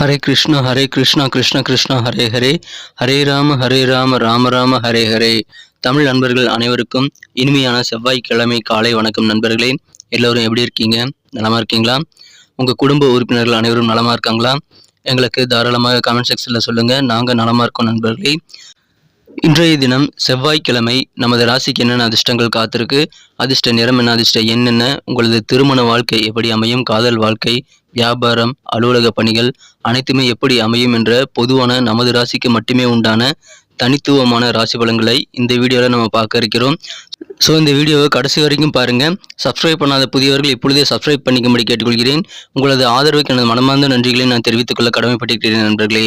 ஹரே கிருஷ்ணா ஹரே கிருஷ்ணா கிருஷ்ண கிருஷ்ணா ஹரே ஹரே. ஹரே ராம ஹரே ராம ராம ராம ஹரே ஹரே. தமிழ் நண்பர்கள் அனைவருக்கும் இனிமையான செவ்வாய்க்கிழமை காலை வணக்கம் நண்பர்களே. எல்லோரும் எப்படி இருக்கீங்க? நலமா இருக்கீங்களா? உங்கள் குடும்ப உறுப்பினர்கள் அனைவரும் நலமா இருக்காங்களா? எங்களுக்கு தாராளமாக கமெண்ட் செக்ஷனில் சொல்லுங்கள் நாங்கள் நலமா இருக்கோம் நண்பர்களே. இன்றைய தினம் செவ்வாய்க்கிழமை நமது ராசிக்கு என்னென்ன அதிர்ஷ்டங்கள் காத்திருக்கு? அதிர்ஷ்ட நிறம் என்ன அதிர்ஷ்ட என்னென்ன உங்களது திருமண வாழ்க்கை எப்படி அமையும்? காதல் வாழ்க்கை வியாபாரம் அலுவலக பணிகள் அனைத்துமே எப்படி அமையும் என்ற பொதுவான நமது ராசிக்கு மட்டுமே உண்டான தனித்துவமான ராசி பலன்களை இந்த வீடியோவில் நம்ம பார்க்க இருக்கிறோம். ஸோ இந்த வீடியோவை கடைசி வரைக்கும் பாருங்கள் சப்ஸ்கிரைப் பண்ணாத புதியவர்கள் இப்பொழுதே சப்ஸ்கிரைப் பண்ணிக்கும்படி கேட்டுக்கொள்கிறேன். உங்களது ஆதரவுக்கு எனது மனமார்ந்த நன்றிகளை நான் தெரிவித்துக்கொள்ள கடமைப்பட்டிருக்கிறேன் நண்பர்களே.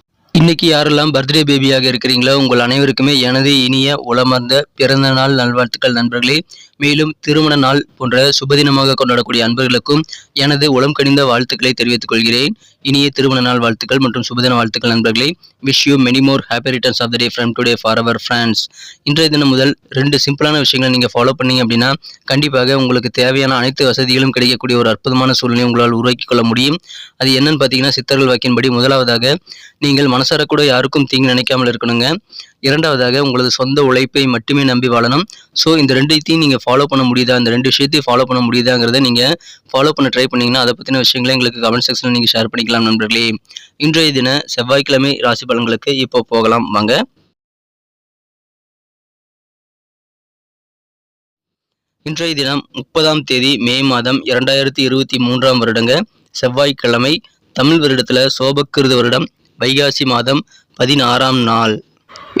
இன்னைக்கு யாரெல்லாம் பர்த்டே பேபியாக இருக்கிறீங்களோ உங்கள் அனைவருக்குமே எனது இனிய உளமர்ந்த பிறந்த நாள் நல்வாழ்த்துக்கள் நண்பர்களே. மேலும் திருமண நாள் போன்ற சுபதினமாக கொண்டாடக்கூடிய அன்பர்களுக்கும் எனது உளம் கனிந்த வாழ்த்துக்களை தெரிவித்துக் கொள்கிறேன். இனிய திருமண நாள் வாழ்த்துக்கள் மற்றும் சுபதின வாழ்த்துக்கள் நண்பர்களே. Wish you many more happy returns of the day from today for our friends இன்றைய தினம் முதல் ரெண்டு சிம்பிளான விஷயங்களை நீங்கள் ஃபாலோ பண்ணீங்க அப்படின்னா கண்டிப்பாக உங்களுக்கு தேவையான அனைத்து வசதிகளும் கிடைக்கக்கூடிய ஒரு அற்புதமான சூழ்நிலை உங்களால் உருவாக்கி கொள்ள முடியும். அது என்னன்னு பார்த்தீங்கன்னா சித்தர்கள் வாக்கின்படி முதலாவதாக நீங்கள் மனசார கூட யாருக்கும் தீங்கு நினைக்காமல் இருக்கணுங்க. இரண்டாவதாக உங்களது சொந்த உழைப்பை மட்டுமே நம்பி வாழணும். ஸோ இந்த ரெண்டுத்தையும் நீங்கள் ஃபாலோ பண்ண முடியுதா? இந்த ரெண்டு விஷயத்தையும் ஃபாலோ பண்ண முடியுதாங்கிறத நீங்கள் ஃபாலோ பண்ண ட்ரை பண்ணிங்கன்னா அதை பற்றின விஷயங்களை எங்களுக்கு கமெண்ட் செக்ஷனில் நீங்கள் ஷேர் பண்ணிக்கலாம் நண்பர்களே. இன்றைய தின செவ்வாய்க்கிழமை ராசி பலன்களுக்கு இப்போ போகலாம். வாங்க. இன்றைய தினம் முப்பதாம் தேதி மே மாதம் இரண்டாயிரத்தி இருபத்தி மூன்றாம் வருடங்க. செவ்வாய்க்கிழமை தமிழ் வருடத்தில் சோபக்கிருத வருடம். வைகாசி மாதம் பதினாறாம் நாள்.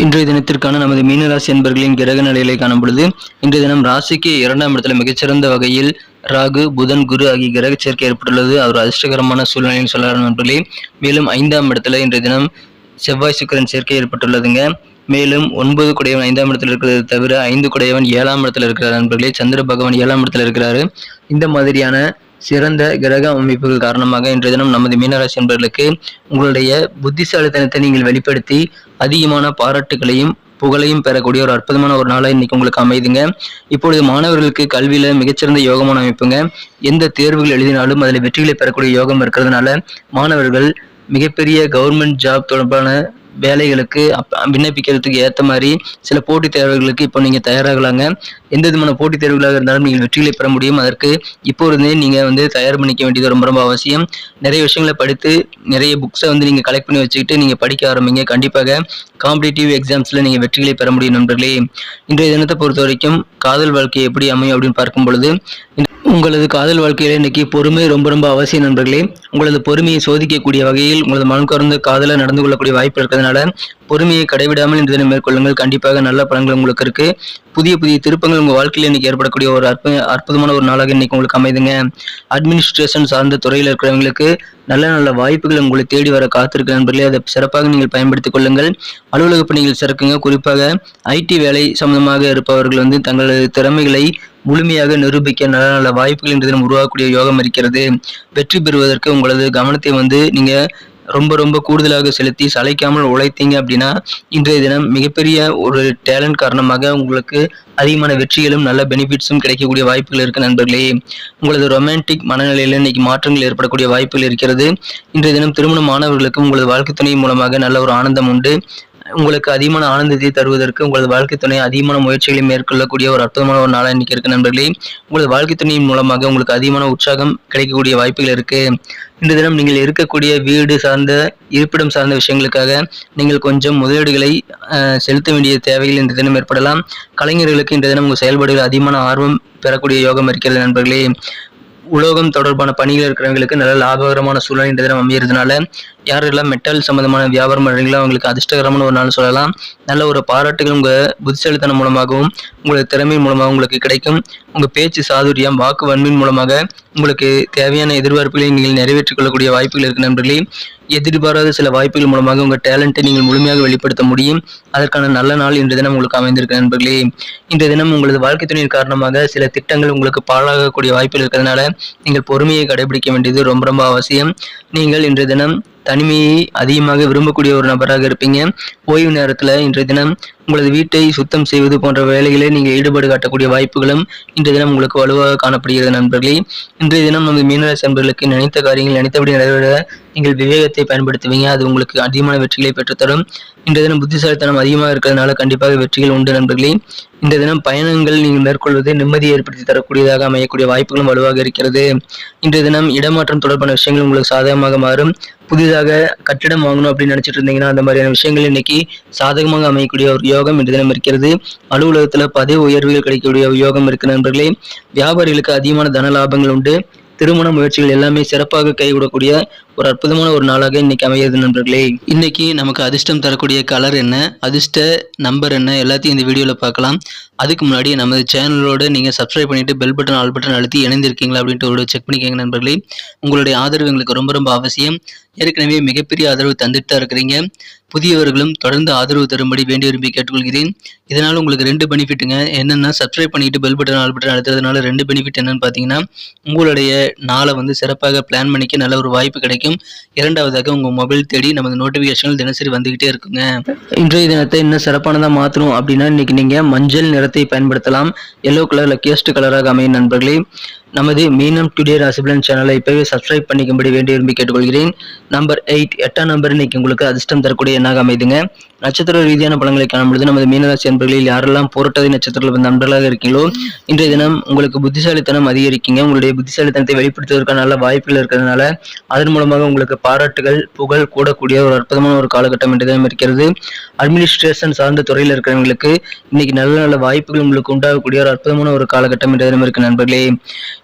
இன்றைய தினத்திற்கான நமது மீனராசி என்பர்களின் கிரக நிலைகளை காணும் பொழுது இன்றைய தினம் ராசிக்கு இரண்டாம் இடத்துல மிகச்சிறந்த வகையில் ராகு புதன் குரு ஆகிய கிரக சேர்க்கை ஏற்பட்டுள்ளது. அவர் அதிர்ஷ்டகரமான சூழ்நிலையில் சொல்லலாம் நண்பர்களே. மேலும் ஐந்தாம் இடத்துல இன்றைய தினம் செவ்வாய் சுக்கரன் சேர்க்கை ஏற்பட்டுள்ளதுங்க. மேலும் ஒன்பது குடையவன் ஐந்தாம் இடத்தில் இருக்கிறது தவிர ஐந்து குடையவன் ஏழாம் இடத்தில் இருக்கிறார் நண்பர்களே. சந்திர பகவான் ஏழாம் இடத்தில் இருக்கிறாரு. இந்த மாதிரியான சிறந்த கிரக அமைப்புகள் காரணமாக இன்றைய தினம் நமது மீனராசி என்பவர்களுக்கு உங்களுடைய புத்திசாலித்தனத்தை நீங்கள் வெளிப்படுத்தி அதிகமான பாராட்டுகளையும் புகழையும் பெறக்கூடிய ஒரு அற்புதமான ஒரு நாளாக இன்னைக்கு உங்களுக்கு அமைதுங்க. இப்பொழுது மாணவர்களுக்கு கல்வியில மிகச்சிறந்த யோகமான அமைப்புங்க. எந்த தேர்வுகள் எழுதினாலும் அதில் வெற்றிகளை பெறக்கூடிய யோகம் இருக்கிறதுனால மாணவர்கள் மிகப்பெரிய கவர்மெண்ட் ஜாப் தொடர்பான வேலைகளுக்கு விண்ணப்பிக்கிறதுக்கு ஏற்ற மாதிரி சில போட்டித் தேர்வுகளுக்கு இப்போ நீங்கள் தயாராகலாங்க. எந்த விதமான போட்டித் தேர்வுகளாக இருந்தாலும் நீங்கள் வெற்றிகளை பெற முடியும். அதற்கு இப்போருந்தே நீங்கள் வந்து தயார் பண்ணிக்க வேண்டியது ரொம்ப ரொம்ப அவசியம். நிறைய விஷயங்களை படித்து நிறைய புக்ஸை வந்து நீங்கள் கலெக்ட் பண்ணி வச்சுக்கிட்டு நீங்கள் படிக்க ஆரம்பிங்க. கண்டிப்பாக காம்படிட்டிவ் எக்ஸாம்ஸில் நீங்கள் வெற்றிகளை பெற முடியும் நண்பர்களே. இன்றைய தினத்தை பொறுத்த வரைக்கும் காதல் வாழ்க்கை எப்படி அமையும் அப்படின்னு பார்க்கும் பொழுது உங்களது காதல் வாழ்க்கையில் இன்னைக்கு பொறுமை ரொம்ப ரொம்ப அவசியம் நண்பர்களே. உங்களது பொறுமையை சோதிக்கக்கூடிய வகையில் உங்களது மனம் கறந்து நடந்து கொள்ளக்கூடிய வாய்ப்பு இருக்கிறதுனால பொறுமையை கடைவிடாமல் இந்த தினம் மேற்கொள்ளுங்கள். கண்டிப்பாக நல்ல பலன்கள் உங்களுக்கு இருக்கு. புதிய புதிய திருப்பங்கள் உங்கள் வாழ்க்கையில் இன்னைக்கு ஏற்படக்கூடிய ஒரு அற்பு அற்புதமான ஒரு நாளாக இன்னைக்கு உங்களுக்கு அமைதுங்க. அட்மினிஸ்ட்ரேஷன் சார்ந்த துறையில் இருக்கிறவங்களுக்கு நல்ல நல்ல வாய்ப்புகள் உங்களை தேடி வர காத்திருக்க நண்பர்களே. அதை சிறப்பாக நீங்கள் பயன்படுத்திக் கொள்ளுங்கள். அலுவலக பணிகள் சிறக்குங்க. குறிப்பாக ஐடி வேலை சம்பந்தமாக இருப்பவர்கள் வந்து தங்களது திறமைகளை முழுமையாக நிரூபிக்க நல்ல நல்ல வாய்ப்புகள் இன்று தினம் உருவாக்கக்கூடிய யோகம் இருக்கிறது. வெற்றி பெறுவதற்கு உங்களது கவனத்தை வந்து நீங்கள் ரொம்ப ரொம்ப கூடுதலாக செலுத்தி சளைக்காமல் உழைத்தீங்க அப்படின்னா இன்றைய தினம் மிகப்பெரிய ஒரு டேலண்ட் காரணமாக உங்களுக்கு அதிகமான வெற்றிகளும் நல்ல பெனிஃபிட்ஸும் கிடைக்கக்கூடிய வாய்ப்புகள் இருக்கு நண்பர்களே. உங்களது ரொமான்டிக் மனநிலையில் இன்னைக்கு மாற்றங்கள் ஏற்படக்கூடிய வாய்ப்புகள் இருக்கிறது. இன்றைய தினம் திருமண மாணவர்களுக்கும் உங்களது வாழ்க்கை துணை மூலமாக நல்ல ஒரு ஆனந்தம் உண்டு. உங்களுக்கு அதிகமான ஆனந்தத்தை தருவதற்கு உங்களது வாழ்க்கை துணை அதிகமான முயற்சிகளை மேற்கொள்ளக்கூடிய ஒரு அற்புதமான ஒரு நாளாக இன்னைக்கு இருக்கு நண்பர்களே. உங்களது வாழ்க்கை துணையின் மூலமாக உங்களுக்கு அதிகமான உற்சாகம் கிடைக்கக்கூடிய வாய்ப்புகள் இருக்கு. இன்று தினம் நீங்கள் இருக்கக்கூடிய வீடு சார்ந்த இருப்பிடம் சார்ந்த விஷயங்களுக்காக நீங்கள் கொஞ்சம் முதலீடுகளை செலுத்த வேண்டிய தேவைகள் இன்று தினம் ஏற்படலாம். கலைஞர்களுக்கு இன்று தினம் உங்கள் செயல்பாடுகள் அதிகமான ஆர்வம் பெறக்கூடிய யோகம் இருக்கிறது நண்பர்களே. உலோகம் தொடர்பான பணிகள் இருக்கிறவங்களுக்கு நல்ல லாபகரமான சூழ்நிலை இந்த தினம் அமையிறதுனால யாரெல்லாம் மெட்டல் சம்பந்தமான வியாபாரம் பண்ணுறீங்களோ அவங்களுக்கு அதிர்ஷ்டகரமான ஒரு நாள் சொல்லலாம். நல்ல ஒரு பாராட்டுகள் உங்கள் புத்திசாலித்தனம் மூலமாகவும் உங்களது திறமை மூலமாக உங்களுக்கு கிடைக்கும். உங்கள் பேச்சு சாதுரியம் வாக்கு வன்மையின் மூலமாக உங்களுக்கு தேவையான எதிர்பார்ப்புகளை நீங்கள் நிறைவேற்றிக்கொள்ளக்கூடிய வாய்ப்புகள் இருக்கு நண்பர்களே. எதிர்பாராத சில வாய்ப்புகள் மூலமாக உங்கள் டேலண்ட்டை நீங்கள் முழுமையாக வெளிப்படுத்த முடியும். அதற்கான நல்ல நாள் இன்று தினம் உங்களுக்கு அமைந்திருக்கு நண்பர்களே. இன்றைய தினம் உங்களது வாழ்க்கை துணையின் காரணமாக சில திட்டங்கள் உங்களுக்கு பாழாகக்கூடிய வாய்ப்புகள் இருக்கிறதுனால நீங்கள் பொறுமையை கடைபிடிக்க வேண்டியது ரொம்ப ரொம்ப அவசியம். நீங்கள் இன்றைய தினம் தனிமையை அதிகமாக விரும்பக்கூடிய ஒரு நபராக இருப்பீங்க. ஓய்வு நேரத்தில் இன்றைய தினம் உங்களது வீட்டை சுத்தம் செய்வது போன்ற வேலைகளில் நீங்கள் ஈடுபாடு காட்டக்கூடிய வாய்ப்புகளும் இன்றைய தினம் உங்களுக்கு வலுவாக காணப்படுகிறது நண்பர்களே. இன்றைய தினம் நமது மீனராசி நண்பர்களுக்கு நினைத்த காரியங்கள் நினைத்தபடி நிறைவேற நீங்கள் விவேகத்தை பயன்படுத்துவீங்க. அது உங்களுக்கு அதிகமான வெற்றிகளை பெற்றுத்தரும். இன்றைய தினம் புத்திசாலித்தனம் அதிகமாக இருக்கிறதுனால கண்டிப்பாக வெற்றிகள் உண்டு நண்பர்களே. இந்த தினம் பயணங்கள் நீங்கள் மேற்கொள்வது நிம்மதியை ஏற்படுத்தி தரக்கூடியதாக அமையக்கூடிய வாய்ப்புகளும் வலுவாக இருக்கிறது. இன்றைய தினம் இடமாற்றம் தொடர்பான விஷயங்கள் உங்களுக்கு சாதகமாக மாறும். புதிதாக கட்டிடம் வாங்கணும் அப்படின்னு நினைச்சிட்டு இருந்தீங்கன்னா அந்த மாதிரியான விஷயங்கள் இன்னைக்கு சாதகமாக அமையக்கூடிய ஒரு யோகம் இன்று தினம் இருக்கிறது. அலுவலகத்துல பதவி உயர்வுகள் கிடைக்கக்கூடிய யோகம் இருக்கு நண்பர்களே. வியாபாரிகளுக்கு அதிகமான தன லாபங்கள் உண்டு. திருமண முயற்சிகள் எல்லாமே சிறப்பாக கைகூடக்கூடிய ஒரு அற்புதமான ஒரு நாளாக இன்னைக்கு அமைகிறது நண்பர்களே. இன்னைக்கு நமக்கு அதிர்ஷ்டம் தரக்கூடிய கலர் என்ன அதிர்ஷ்ட நம்பர் என்ன எல்லாத்தையும் இந்த வீடியோவில் பார்க்கலாம். அதுக்கு முன்னாடி நமது சேனலோடு நீங்கள் சப்ஸ்கிரைப் பண்ணிவிட்டு பெல் பட்டன் ஆல் பட்டன் அழுத்தி இணைந்திருக்கீங்களா அப்படின்ட்டு ஒரு செக் பண்ணிக்கோங்க நண்பர்களே. உங்களுடைய ஆதரவு எங்களுக்கு ரொம்ப ரொம்ப அவசியம். ஏற்கனவே மிகப்பெரிய ஆதரவு தந்துட்டு தான் இருக்கிறீங்க. புதியவர்களும் தொடர்ந்து ஆதரவு தரும்படி வேண்டி விரும்பி கேட்டுக்கொள்கிறேன். இதனால் உங்களுக்கு ரெண்டு பெனிஃபிட்டுங்க என்னென்னா சப்ஸ்கிரைப் பண்ணிவிட்டு பெல் பட்டன் ஆல் பட்டன் அழுத்துறதுனால ரெண்டு பெனிஃபிட் என்னென்னு பார்த்தீங்கன்னா உங்களுடைய நாளை வந்து சிறப்பாக பிளான் பண்ணிக்க நல்ல ஒரு வாய்ப்பு கிடைக்கும். இரண்டாவதாக உங்கள் மொபைல் தேடி நமது நோட்டிஃபிகேஷன் தினசரி வந்துகிட்டே இருக்குங்க. இன்றைய தினத்தை இன்னும் சிறப்பானதாக மாற்றணும் அப்படின்னா இன்னைக்கு நீங்கள் மஞ்சள் நிறத்தை பயன்படுத்தலாம். எல்லோ கலர் லக்கியஸ்ட் கலராக அமையும் நண்பர்களே. நமது மீனம் டுடே ராசிபலன் சேனலை இப்பவே சப்ஸ்கிரைப் பண்ணிக்கும்படி வேண்டி விரும்பி கேட்டுக்கொள்கிறேன். நம்பர் எயிட் எட்டாம் நம்பர் இன்னைக்கு உங்களுக்கு அதிர்ஷ்டம் தரக்கூடிய எண்ணாக அமைதுங்க. நட்சத்திர ரீதியான பலன்களை காணும்பொழுது நமது மீனராசி அன்பர்களில் யாரெல்லாம் போராட்டதை நட்சத்திரத்தில் வந்து நண்பர்களாக இருக்கீங்களோ இன்றைய தினம் உங்களுக்கு புத்திசாலித்தனம் அதிகரிக்கீங்க. உங்களுடைய புத்திசாலித்தனத்தை வெளிப்படுத்துவதற்கான நல்ல வாய்ப்புகள் இருக்கிறதுனால அதன் மூலமாக உங்களுக்கு பாராட்டுகள் புகழ் கூடக்கூடிய ஒரு அற்புதமான ஒரு காலகட்டம் என்று தினம் இருக்கிறது. அட்மினிஸ்ட்ரேஷன் சார்ந்த துறையில் இருக்கிறவங்களுக்கு இன்னைக்கு நல்ல நல்ல வாய்ப்புகள் உங்களுக்கு உண்டாகக்கூடிய ஒரு அற்புதமான ஒரு காலகட்டம் என்ற தினம் இருக்கு நண்பர்களே.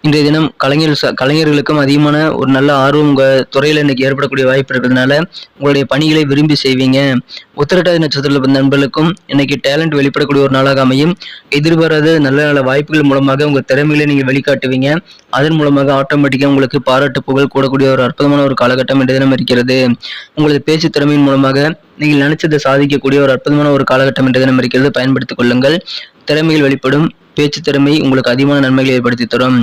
இன்றைய தினம் கலைஞர் கலைஞர்களுக்கும் அதிகமான ஒரு நல்ல ஆர்வம் உங்கள் துறையில் இன்னைக்கு ஏற்படக்கூடிய வாய்ப்பு இருக்கிறதுனால உங்களுடைய பணிகளை விரும்பி செய்வீங்க. உத்திரட்டாதி நட்சத்திரத்தில் பிறந்த நண்பர்களுக்கும் இன்னைக்கு டேலண்ட் வெளிப்படக்கூடிய ஒரு நாளாக அமையும். எதிர்பாராத நல்ல நல்ல வாய்ப்புகள் மூலமாக உங்கள் திறமைகளை நீங்கள் வெளிக்காட்டுவீங்க. அதன் மூலமாக ஆட்டோமேட்டிக்காக உங்களுக்கு பாராட்டு புகழ் கூடக்கூடிய ஒரு அற்புதமான ஒரு காலகட்டம் இன்றைய தினம் இருக்கிறது. உங்களது பேச்சு திறமையின் மூலமாக நீங்கள் நினைச்சதை சாதிக்கக்கூடிய ஒரு அற்புதமான ஒரு காலகட்டம் என்ற தினம் இருக்கிறது. பயன்படுத்திக் கொள்ளுங்கள். திறமைகள் வெளிப்படும். பேச்சு திறமை உங்களுக்கு அதிகமான நன்மைகளை ஏற்படுத்தி தரும்.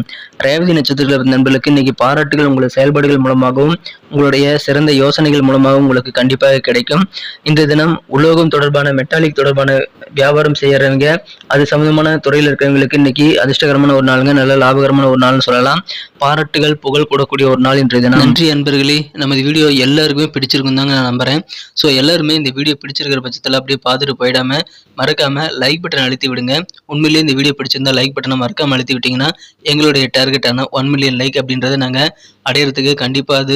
ரேவதி நட்சத்திரத்தில் நண்பர்களுக்கு இன்னைக்கு பாராட்டுகள் உங்களது செயல்பாடுகள் மூலமாகவும் உங்களுடைய சிறந்த யோசனைகள் மூலமாகவும் உங்களுக்கு கண்டிப்பாக கிடைக்கும். இன்றைய தினம் உலோகம் தொடர்பான மெட்டாலிக் தொடர்பான வியாபாரம் செய்யறவங்க அது சம்பந்தமான துறையில் இருக்கிறவங்களுக்கு இன்னைக்கு அதிர்ஷ்டகரமான ஒரு நாளுங்க. நல்ல லாபகரமான ஒரு நாள்னு சொல்லலாம். பாராட்டுகள் புகழ் கூடக்கூடிய ஒரு நாள் இன்றைய தினம். நன்றி அன்பர்களே. நமது வீடியோ எல்லாருக்குமே பிடிச்சிருக்கும் தாங்க நான் நம்புறேன். ஸோ எல்லாருமே இந்த வீடியோ பிடிச்சிருக்கிற பட்சத்தில் அப்படியே பார்த்துட்டு போயிடாம மறக்காம லைக் பட்டன் அழுத்தி விடுங்க. உண்மையிலேயே இந்த வீடியோ பிடிச்சிருந்தா லைக் பட்டனை மறக்காம அழுத்தி விட்டீங்கன்னா எங்களுடைய டார்கெட்டான ஒன் மில்லியன் லைக் அப்படின்றத நாங்கள் அடையிறதுக்கு கண்டிப்பாக அது